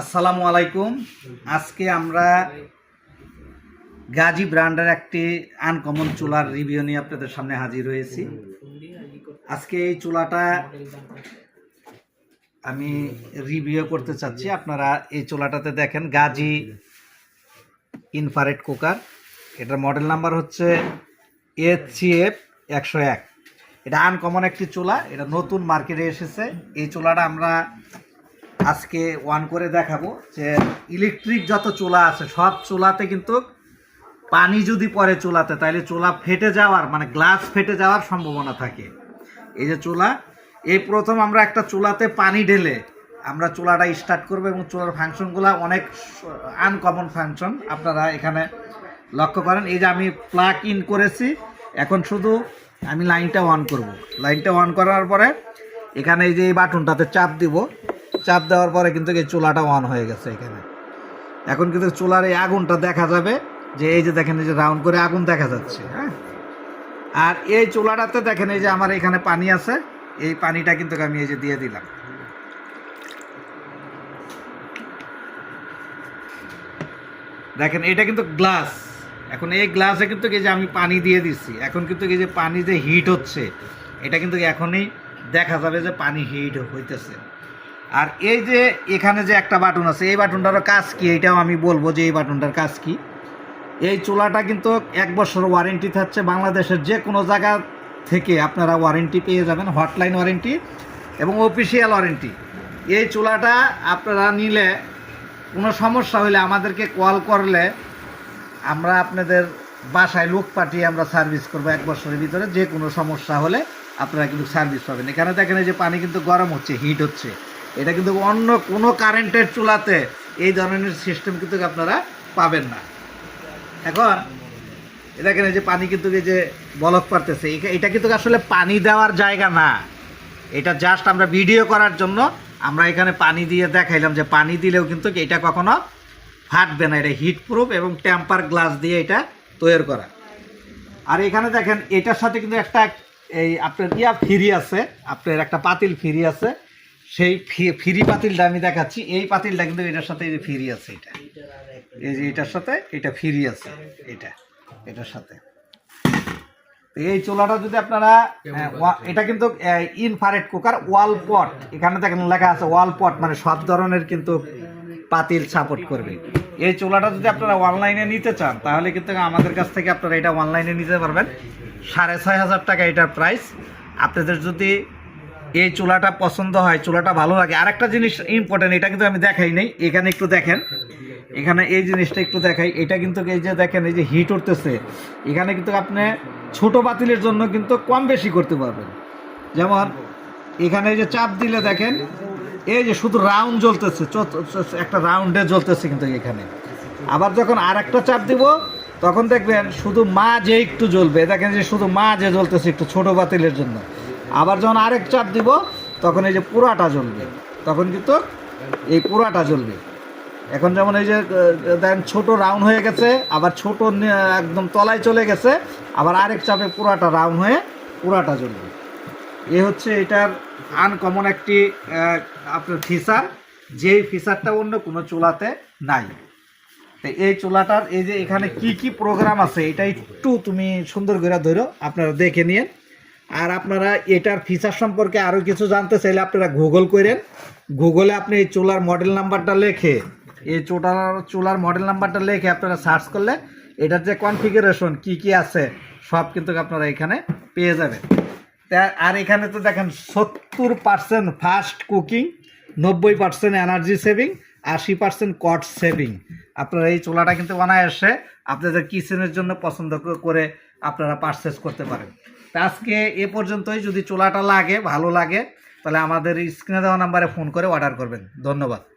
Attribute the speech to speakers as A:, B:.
A: আসসালামু আলাইকুম। আজকে আমরা গাজী ব্র্যান্ডের একটি আনকমন চুলার রিভিউ নিয়ে আপনাদের সামনে হাজির হয়েছি। আজকে এই চুলাটা আমি রিভিউ করতে চাচ্ছি। আপনারা এই চুলাটাতে দেখেন গাজী ইনফারেট কুকার এটার মডেল নাম্বার হচ্ছে এইচ সি এফ একশো এক। এটা আনকমন একটি চুলা, এটা নতুন মার্কেটে এসেছে। এই চুলাটা আমরা আজকে ওয়ান করে দেখাবো যে ইলেকট্রিক যত চুলা আছে, সব চুলাতে কিন্তু পানি যদি পড়ে চুলাতে তাহলে চুলা ফেটে যাওয়ার মানে গ্লাস ফেটে যাওয়ার সম্ভাবনা থাকে। এই যে চুলা, এই প্রথম আমরা একটা চুলাতে পানি ঢেলে আমরা চুলাটা স্টার্ট করব এবং চুলার ফাংশনগুলো অনেক আনকমন ফাংশন আপনারা এখানে লক্ষ্য করেন। এই যে আমি প্লাগ ইন করেছি, এখন শুধু আমি লাইনটা অন করব। লাইনটা অন করার পরে এখানে এই যে এই বাটনটাতে চাপ দিব। চাপ দেওয়ার পরে কিন্তু এই চুলাটা অন হয়ে গেছে এখানে। এখন কিন্তু চুলার এই আগুনটা দেখা যাবে, যে এই যে দেখেন, এই যে রাউন্ড করে আগুন দেখা যাচ্ছে হ্যাঁ? আর এই চুলাটাতে দেখেন, এই যে আমার এখানে পানি আছে, এই পানিটা কিন্তু আমি এই যে দিয়ে দিলাম। দেখেন, এটা কিন্তু গ্লাস এখন এই গ্লাসে কিন্তু এই যে আমি পানি দিয়ে দিচ্ছি এখন কিন্তু এই যে পানি যে হিট হচ্ছে, এটা কিন্তু এখনই দেখা যাবে যে পানি হিট হইতেছে। আর এই যে এখানে যে একটা বাটন আছে, এই বাটনটারও কাজ কি? এটাও আমি বলব যে এই বাটনটার কাজ কি? এই চুলাটা কিন্তু এক বছর ওয়ারেন্টি থাকছে বাংলাদেশের যে কোনো জায়গা থেকে আপনারা ওয়ারেন্টি পেয়ে যাবেন হটলাইন ওয়ারেন্টি এবং অফিসিয়াল ওয়ারেন্টি এই চুলাটা আপনারা নিলে কোনো সমস্যা হলে আমাদেরকে কল করলে আমরা আপনাদের বাসায় লোক পাঠিয়ে আমরা সার্ভিস করব এক বছরের ভিতরে। যে কোনো সমস্যা হলে আপনারা কিন্তু সার্ভিস পাবেন। এখানে দেখেন এই যে পানি কিন্তু গরম হচ্ছে হিট হচ্ছে। এটা কিন্তু অন্য কোনো কারেন্টের চুলাতে এই ধরনের সিস্টেম কিন্তু আপনারা পাবেন না। এখন এ দেখেন এই যে পানি কিন্তু এই যে বলক পারতেছে এটা কিন্তু আসলে পানি দেওয়ার জায়গা না। এটা জাস্ট আমরা ভিডিও করার জন্য আমরা এখানে পানি দিয়ে দেখাইলাম যে পানি দিলেও কিন্তু এটা কখনো ফাটবে না, এটা হিট প্রুফ এবং টেম্পার গ্লাস দিয়ে এটা তৈরি করা। আর এখানে দেখেন, এটার সাথে কিন্তু একটা এই আপনার ইয়া ফিরি আছে, আপনার একটা পাতিল ফিরি আছে সেই ফ্রি পাতিলটা আমি দেখাচ্ছি। এই পাতিলটা কিন্তু এটার সাথে এই যে ফ্রি আছে এটা। এই যে এটার সাথে এটা ফিরি আছে এটা এটার সাথে। তো এই চুলাটা যদি আপনারা ওয়া- এটা কিন্তু ইনফারেট কুকার ওয়াল পট এখানে দেখেন লেখা আছে ওয়াল পট মানে সব ধরনের কিন্তু পাতিল সাপোর্ট করবে। এই চুলাটা যদি আপনারা অনলাইনে নিতে চান তাহলে কিন্তু আমাদের কাছ থেকে আপনারা এটা অনলাইনে নিতে পারবেন। সাড়ে ছয় হাজার টাকা এটার প্রাইস আপনাদের যদি এই চুলাটা পছন্দ হয়, চুলাটা ভালো লাগে। আরেকটা জিনিস ইম্পর্টেন্ট এটা কিন্তু আমি দেখাই নেই, এখানে একটু দেখেন। এখানে এই জিনিসটা একটু দেখাই, এটা কিন্তু এই যে দেখেন, এই যে হিট উঠতেছে। এখানে কিন্তু আপনি ছোট বাতিলের জন্য কিন্তু কম বেশি করতে পারবেন। যেমন, এখানে এই যে চাপ দিলে দেখেন, এই যে শুধু রাউন্ড জ্বলতেছে একটা রাউন্ডে জ্বলতেছে কিন্তু এখানে। আবার যখন আর একটা চাপ দিব, তখন দেখবেন শুধু মা যে একটু জ্বলবে। দেখেন যে শুধু মা যে জ্বলতেছে একটু ছোট বাতিলের জন্য। আবার যখন আরেক চাপ দিব, তখন এই যে পুরাটা জ্বলবে। তখন কিন্তু এই পুরাটা জ্বলবে। এখন যেমন এই যে দেখেন ছোট রাউন্ড হয়ে গেছে, আবার ছোট একদম তলায় চলে গেছে, আবার আরেক চাপে পুরাটা রাউন্ড হয়ে পুরাটা জ্বলবে। এ হচ্ছে এটার আনকমন একটি আপনার ফিচার যেই ফিচারটা অন্য কোনো চুলাতে নাই। তো এই চুলাটার এই যে এখানে কি কি প্রোগ্রাম আছে, এটা একটু তুমি সুন্দর করে ধরো, আপনারা দেখে নিন আর আপনারা এটার ফিচার সম্পর্কে আরও কিছু জানতে চাইলে আপনারা গুগল করেন। গুগলে আপনি এই চুলার মডেল নাম্বারটা লেখে, এই চুলার চুলার মডেল নাম্বারটা লেখে আপনারা সার্চ করলে এটার যে কনফিগারেশন কি কি আছে, সব কিন্তু আপনারা এখানে পেয়ে যাবেন। আর এখানে তো দেখেন সত্তর পার্সেন্ট ফাস্ট কুকিং নব্বই পার্সেন্ট এনার্জি সেভিং আশি পার্সেন্ট কট সেভিং আপনারা এই চোলাটা কিন্তু বানায় অনায়াসে আপনাদের কিচেনের জন্য পছন্দ করে আপনারা পারচেস করতে পারেন। আজকে এ পর্যন্তই। যদি চোলাটা লাগে, ভালো লাগে, তাহলে আমাদের স্ক্রিনে দেওয়া নাম্বারে ফোন করে অর্ডার করবেন। ধন্যবাদ।